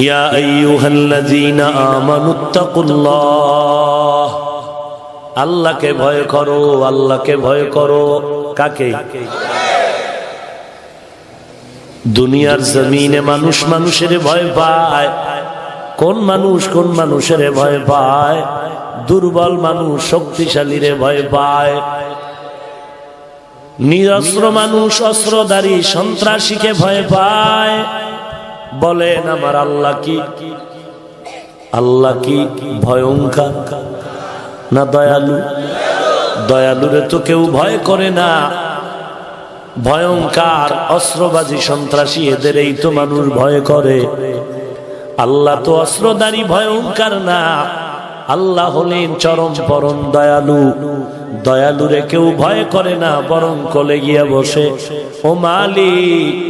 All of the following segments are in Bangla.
ইয়া আইয়ুহাল্লাযীনা الله আল্লাহকে ভয় করো, আল্লাহকে ভয় করো। কাকে? দুনিয়ার জমিনে মানুষ মানুষের ভয় পায়। কোন মানুষ কোন মানুষের ভয় পায়? দুর্বল মানুষ শক্তিশালী রে ভয় পায়। নিরস্ত্র মানুষ অস্ত্রধারী সন্ত্রাসীকে ভয় পায়। বলেন আমার আল্লাহ কি? আল্লাহ কি ভয়ঙ্কর না দয়ালু? দয়ালুরে তো কেউ ভয় করে না। ভয়ঙ্কর অস্ত্রবাজি সন্ত্রাসী এদের এই তো মানুষ ভয় করে। আল্লাহ তো অস্ত্রদারী ভয়ঙ্কর না। আল্লাহ হলেন চরম পরম দয়ালু। দয়ালুরে কেউ ভয় করে না, বরং কলে গিয়া বসে, ও মালিক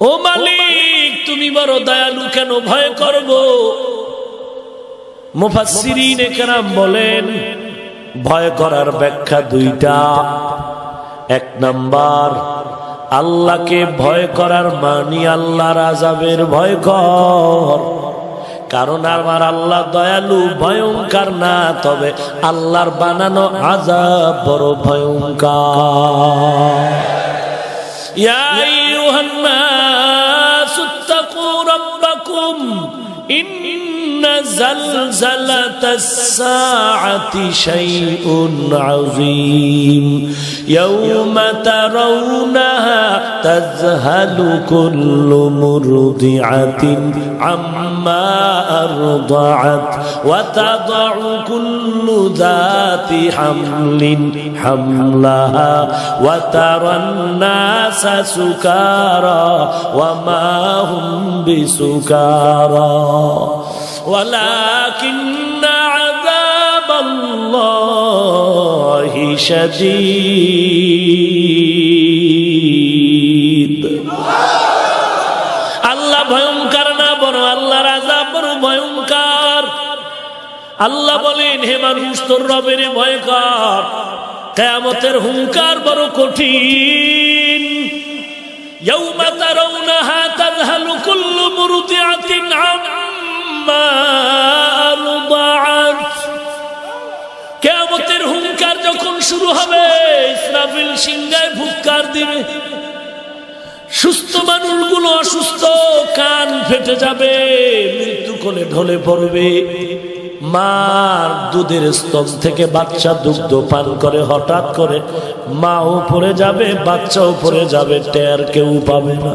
ও মালিক, তুমি বড় দয়ালু কেন ভয় করব? বলেন, ভয় করার ব্যাখ্যা দুইটা। এক নাম্বার, আল্লাহকে ভয় করার মানি আল্লাহর আজাবের ভয় কর। কারণ আমার আল্লাহ দয়ালু, ভয়ঙ্কর না, তবে আল্লাহর বানানো আজাব বড় ভয়ঙ্কর। زلزلة الساعة شيء عظيم. يوم ترونها تذهل كل مرضعة عما أرضعت وتضع كل ذات حمل حملها وترى الناس سكارى وما هم بسكارى. ولكن عذاب الله شديد আল্লাহ ভয়ঙ্কর না বড় আল্লাহর আজাব বড় ভয়ঙ্কর আল্লাহ বলেন হে মানুষ তোর রবের ভয় কর কেয়ামতের হুঙ্কার বড় কঠিন يوم ترونها تذهل كل مرضعة عما হুঙ্কার যখন শুরু হবে, ইসরাফিল সিংহায় ভুক্কার দিবে। সুস্থ মানুষগুলো অসুস্থ, কান ফেটে যাবে, মৃত্যু কোলে ঢলে পড়বে। মার দুধের স্তন থেকে বাচ্চা দুগ্ধ পান করে, হঠাৎ করে মা পড়ে যাবে, বাচ্চাও পড়ে যাবে, টের কেউ পাবে না।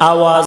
আওয়াজ